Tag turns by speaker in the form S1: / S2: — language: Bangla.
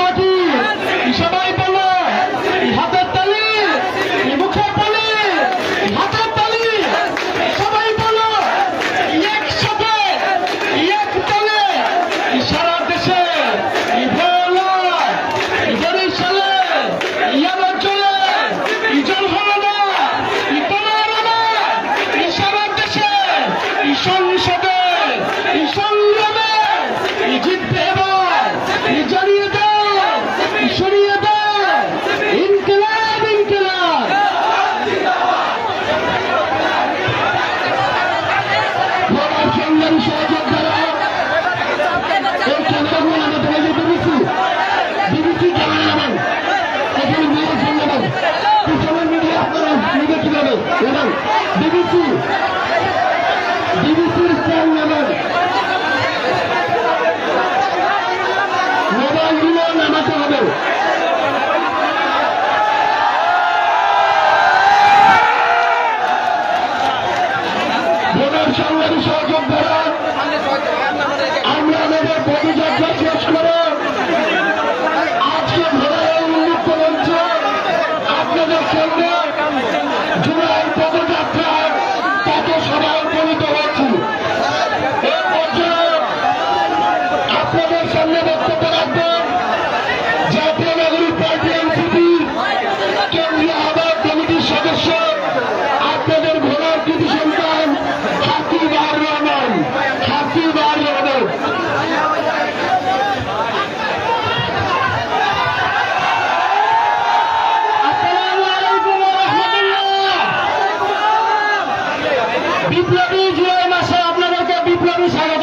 S1: মাটি Thank you. সংগ্রামী সহযোদ্ধারা আমরা আমাদের পদযাত্রা বিপ্লবী জুলাই মাসে আপনাদেরকে বিপ্লবী স্বাগত